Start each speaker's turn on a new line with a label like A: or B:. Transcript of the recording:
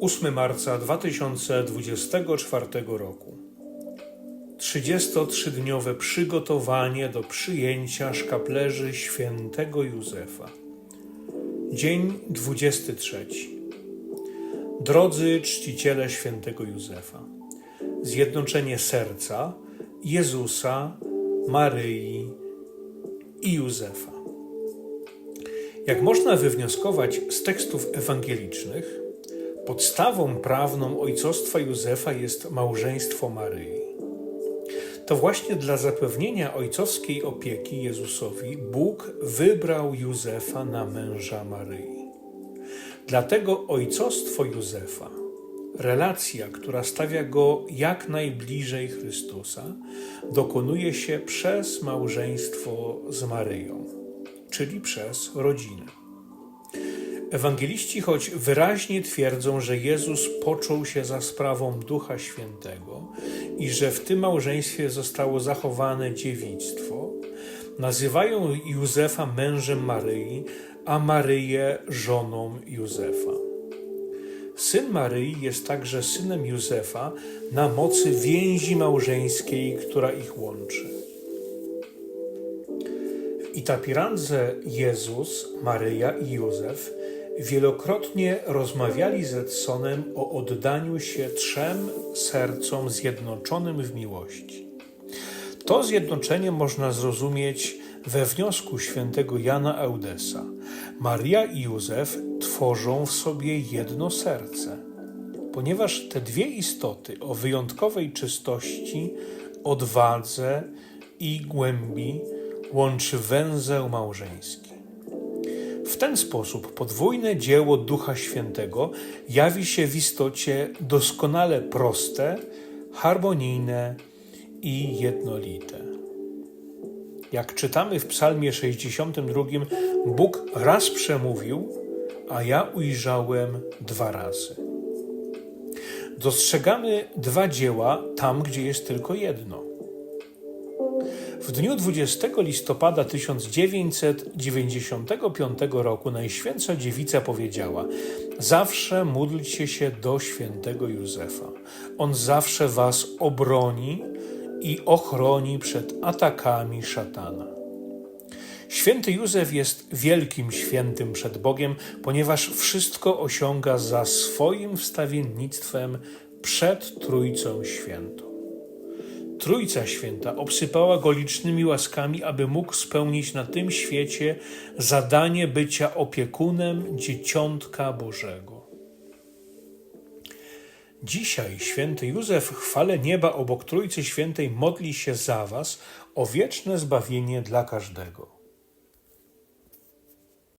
A: 8 marca 2024 roku. 33-dniowe przygotowanie do przyjęcia szkaplerzy świętego Józefa. Dzień 23. Drodzy czciciele świętego Józefa. Zjednoczenie serca Jezusa, Maryi i Józefa. Jak można wywnioskować z tekstów ewangelicznych, podstawą prawną ojcostwa Józefa jest małżeństwo Maryi. To właśnie dla zapewnienia ojcowskiej opieki Jezusowi Bóg wybrał Józefa na męża Maryi. Dlatego ojcostwo Józefa, relacja, która stawia go jak najbliżej Chrystusa, dokonuje się przez małżeństwo z Maryją, czyli przez rodzinę. Ewangeliści, choć wyraźnie twierdzą, że Jezus począł się za sprawą Ducha Świętego i że w tym małżeństwie zostało zachowane dziewictwo, nazywają Józefa mężem Maryi, a Maryję żoną Józefa. Syn Maryi jest także synem Józefa na mocy więzi małżeńskiej, która ich łączy. W Itapirandze Jezus, Maryja i Józef wielokrotnie rozmawiali z Edsonem o oddaniu się trzem sercom zjednoczonym w miłości. To zjednoczenie można zrozumieć we wniosku świętego Jana Eudesa. Maria i Józef tworzą w sobie jedno serce, ponieważ te dwie istoty o wyjątkowej czystości, odwadze i głębi łączy węzeł małżeński. W ten sposób podwójne dzieło Ducha Świętego jawi się w istocie doskonale proste, harmonijne i jednolite. Jak czytamy w Psalmie 62, Bóg raz przemówił, a ja ujrzałem dwa razy. Dostrzegamy dwa dzieła tam, gdzie jest tylko jedno. W dniu 20 listopada 1995 roku Najświętsza Dziewica powiedziała: Zawsze módlcie się do świętego Józefa. On zawsze was obroni i ochroni przed atakami szatana. Święty Józef jest wielkim świętym przed Bogiem, ponieważ wszystko osiąga za swoim wstawiennictwem przed Trójcą Świętą. Trójca Święta obsypała go licznymi łaskami, aby mógł spełnić na tym świecie zadanie bycia opiekunem dzieciątka Bożego. Dzisiaj święty Józef chwale nieba obok Trójcy Świętej modli się za Was o wieczne zbawienie dla każdego.